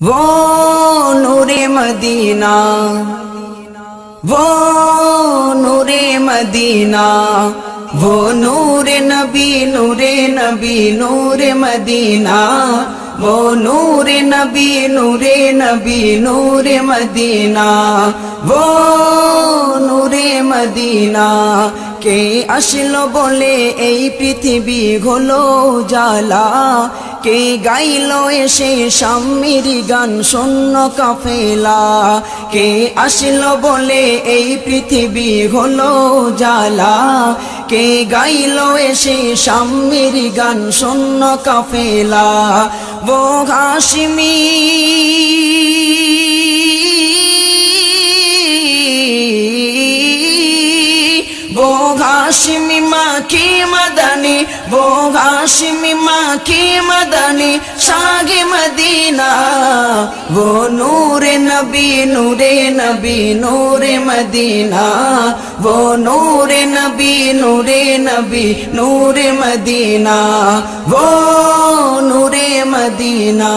वो नूरे मदीना वो नूरे मदीना वो नूरे नबी नूरे नबी नूरे मदीना वो नूरे नबी नूरे नबी नूरे मदीना वो নূরে মদিনা কে আসলো বলে এই পৃথিবী হলো জালা কে গাইল এসে স্বামীর গান শূন্য কাফেলা কে আসলো বলে এই পৃথিবী হলো জালা কে গাইল এসে স্বামীর গান শূন্য কাফেলা ও হাসিমি হাশমি মাখি মদনি? বো হাশমি মাখি মদনি? সাগে মদিনা। বো নূরে নবী নূরে নবী, নূরে মদিনা। বো নূরে নবী নূরে নবী, নূরে মদিনা। বো নূরে মদিনা।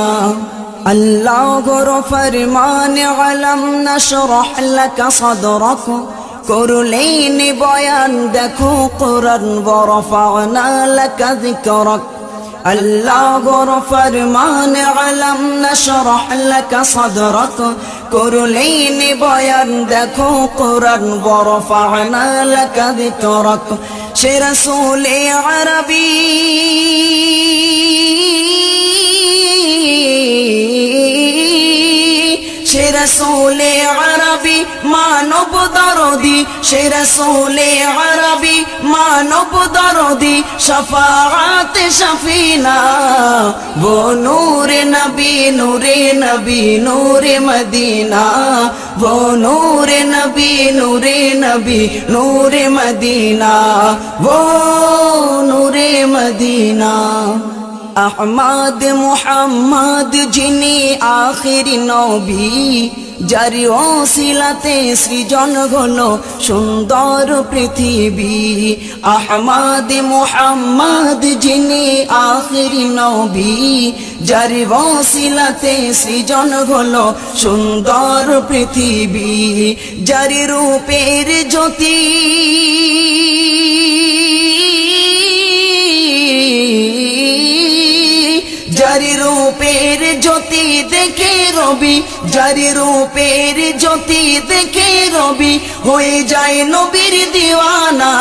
الله غرفر مان علم نشرح لك صدرك করলেন বয়ান। দেখো কোরআন বরফানা লাকা যিকরাক। আল্লাহ ফরমান আলম নশরহ লাকা সাদরাক। করলেন বয়ান। দেখো কোরআন বরফানা লাকা যিকরাক। সে রাসূল আরবী। সে রসোলে আরবি মানব দরদি সে রসোলে আরবি মানব দরদি শফাআত শফিনা वो नूर नबी नूरे नबी नूर मदीना वो नूर नबी नूरे नबी नूर मदीना वो नूर मदीना আহমদ মুহাম্মদ যিনি আখিরি নবী যার অশিলাতে সৃজন ঘন সুন্দর পৃথিবী। আহমাদ মোহাম্মদ যিনি আখরি নবী, যার অশিলাতে সৃজন ঘন সুন্দর পৃথিবী, যার রূপের জ্যোতি জ্যোতি দেখে রবি, যারি রূপের জ্যোতি দেখে রবি, হয়ে যায় নবীর দিওয়ানা।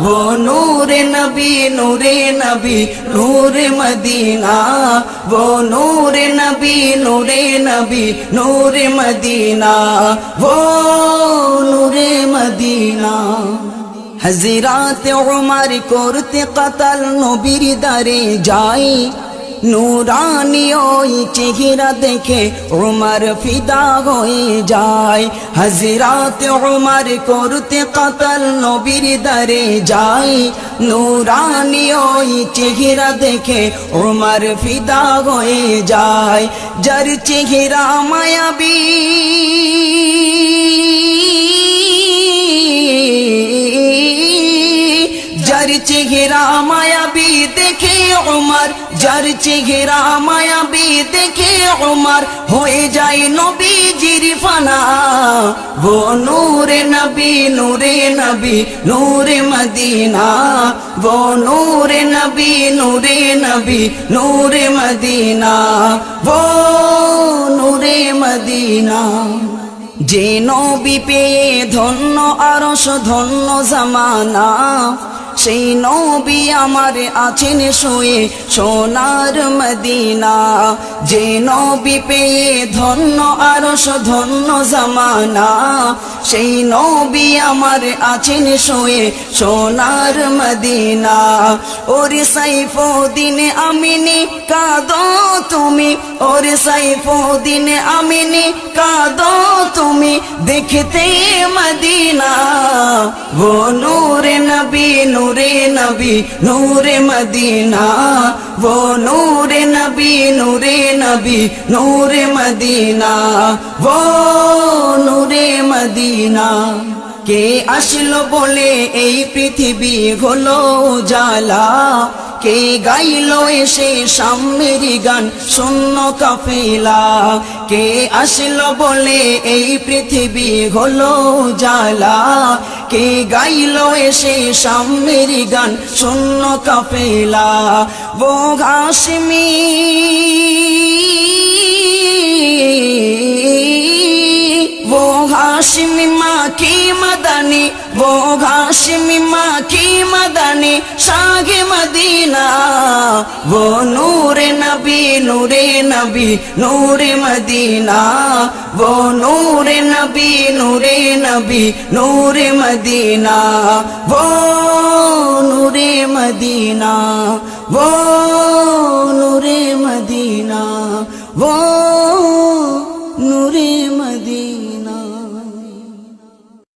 ও নূরে নবী নূরে নবী, নূরে মদিনা। ও নূরে নবী নূরে নবী, নূরে মদিনা। ও নূরে মদিনা। হাজিরাত উমার করতে কাতাল নবীর দারে যাই নুরানি ওই চেহারা দেখে উমার ফিদা হয়ে যায়। হাজিরাত উমার করতে কাতাল নবীর দারে যাই নুরানি ওই চেহারা দেখে উমার ফিদা হয়ে যায়। যার চেহারা মায়াবী যার চেহারা মায়াবী দেখে উমর যার চেহারা মায়াবী দেখে উমর হয়ে যায় নবীজির ফানা। ও নূরে নবী নূরে নবী, নূরে মদিনা। ও নূরে নবী নূরে নবী, নূরে মদিনা। ও নূরে মদিনা। যে নবী পেয়ে ধন্য আরস ধন্য জামানা সেই নবী আমার আছেন শুয়ে সোনার মদিনা। যে নবী পেয়ে ধন্য আরস ধন্য জামানা। সেই নবী আমার আছেন শুয়ে সোনার মদিনা। ওরে সাইফুদ্দিন আমিনি, কাঁদো তুমি। ওরে সাইফুদ্দিন আমিনি, কাঁদো তুমি। দেখতে মদিনা। ও নূরে নবী, নূরে নবী, নূরে মদিনা। ও নূরে নবী নূরে নবী, নূরে মদিনা। ও নূরে মদিনা। কে আসলো বলে এই পৃথিবী হলো জালা কে গাইল এসে সাম্যের গান? শূন্য কাফিলা। কে আসল বলে এই পৃথিবী হলো জালা কে গাইল এসে সাম্যের গান? শূন্য কাফিলা। ও ঘাসমি হাশমি মাখি মদনি? বো হাশমি মাখি মদনি? শাগে মদিনা। বো নূরে নবী নূরে নবী, নূরে মদিনা। বো নূরে নবী নূরে নবী, নূরে মদিনা। বো নূরে মদিনা। বো